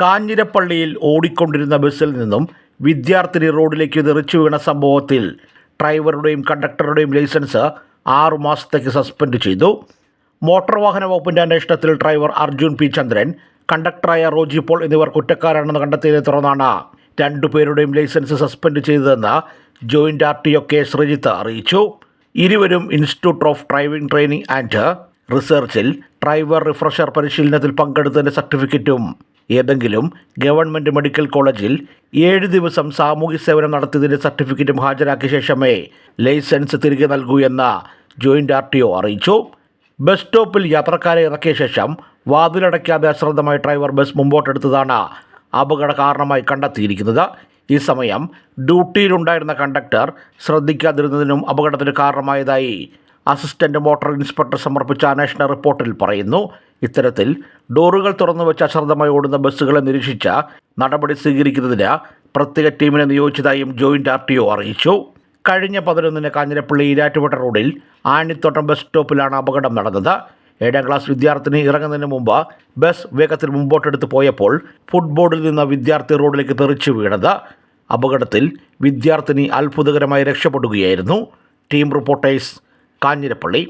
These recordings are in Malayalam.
കാഞ്ഞിരപ്പള്ളിയിൽ ഓടിക്കൊണ്ടിരുന്ന ബസ്സിൽ നിന്നും വിദ്യാർത്ഥിനി റോഡിലേക്ക് തെറിച്ചു വീണ സംഭവത്തിൽ ഡ്രൈവറുടെയും കണ്ടക്ടറുടെയും ലൈസൻസ് ആറു മാസത്തേക്ക് സസ്പെൻഡ് ചെയ്തു. മോട്ടോർ വാഹന വകുപ്പിന്റെ അന്വേഷണത്തിൽ ഡ്രൈവർ അർജുൻ പി. ചന്ദ്രൻ കണ്ടക്ടറായ റോജി പോൾ എന്നിവർ കുറ്റക്കാരാണെന്ന് കണ്ടെത്തിയതിനെ തുടർന്നാണ് രണ്ടുപേരുടെയും ലൈസൻസ് സസ്പെൻഡ് ചെയ്തതെന്ന് joint R T O K Sreejith അറിയിച്ചു. ഇരുവരും institute of driving training and റിസർച്ചിൽ driver refresher പരിശീലനത്തിൽ പങ്കെടുത്തതിന്റെ സർട്ടിഫിക്കറ്റും ഏതെങ്കിലും ഗവൺമെന്റ് മെഡിക്കൽ കോളേജിൽ ഏഴ് ദിവസം സാമൂഹ്യ സേവനം നടത്തിയതിന്റെ സർട്ടിഫിക്കറ്റും ഹാജരാക്കിയ ശേഷമേ ലൈസൻസ് തിരികെ നൽകൂ എന്ന് ജോയിന്റ് ആർ ടി ഒ അറിയിച്ചു. ബസ് സ്റ്റോപ്പിൽ യാത്രക്കാരെ ഇറക്കിയ ശേഷം വാതിലടയ്ക്കാതെ അശ്രദ്ധമായി ഡ്രൈവർ ബസ് മുമ്പോട്ടെടുത്തതാണ് അപകട കാരണമായി കണ്ടെത്തിയിരിക്കുന്നത്. ഈ സമയം ഡ്യൂട്ടിയിലുണ്ടായിരുന്ന കണ്ടക്ടർ ശ്രദ്ധിക്കാതിരുന്നതിനും അപകടത്തിന് കാരണമായതായി അസിസ്റ്റന്റ് മോട്ടോർ ഇൻസ്പെക്ടർ സമർപ്പിച്ച അന്വേഷണ റിപ്പോർട്ടിൽ പറയുന്നു ഇത്തരത്തിൽ ഡോറുകൾ തുറന്നു വെച്ച് അശ്രദ്ധമായി ഓടുന്ന ബസ്സുകളെ നിരീക്ഷിച്ച നടപടി സ്വീകരിക്കുന്നതിന് പ്രത്യേക ടീമിനെ നിയോഗിച്ചതായും ജോയിന്റ് ആർ ടി ഒ അറിയിച്ചു. കഴിഞ്ഞ പതിനൊന്നിന് കാഞ്ഞിരപ്പള്ളി ഈരാറ്റുപേട്ട റോഡിൽ ആണിത്തോട്ടം ബസ് സ്റ്റോപ്പിലാണ് അപകടം നടന്നത്. ഏഴാം ക്ലാസ് വിദ്യാർത്ഥിനി ഇറങ്ങുന്നതിന് മുമ്പ് ബസ് വേഗത്തിൽ മുമ്പോട്ടെടുത്ത് പോയപ്പോൾ ഫുട്ബോർഡിൽ നിന്ന് വിദ്യാർത്ഥി റോഡിലേക്ക് തെറിച്ചു വീണത്. അപകടത്തിൽ വിദ്യാർത്ഥിനി അത്ഭുതകരമായി രക്ഷപ്പെടുകയായിരുന്നു. Team reporters Kanjirappally.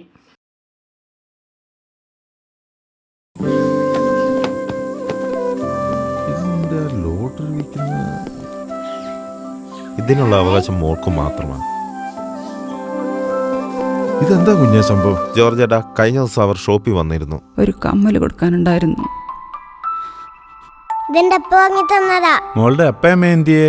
ഇതിനുള്ള അവകാശം മോൾക്ക് മാത്രമാണ്. ഇതെന്താ കുഞ്ഞ സംഭവം? ജോർജേട്ടാ കഴിഞ്ഞ ദിവസം അവർ ഷോപ്പിൽ വന്നിരുന്നു. ഒരു കമ്മൽ കൊടുക്കാനുണ്ടായിരുന്നു. ഇതെന്റെ അപ്പ വാങ്ങി തന്നതാ? മോളുടെ അപ്പയമ്മ എന്തിയേ?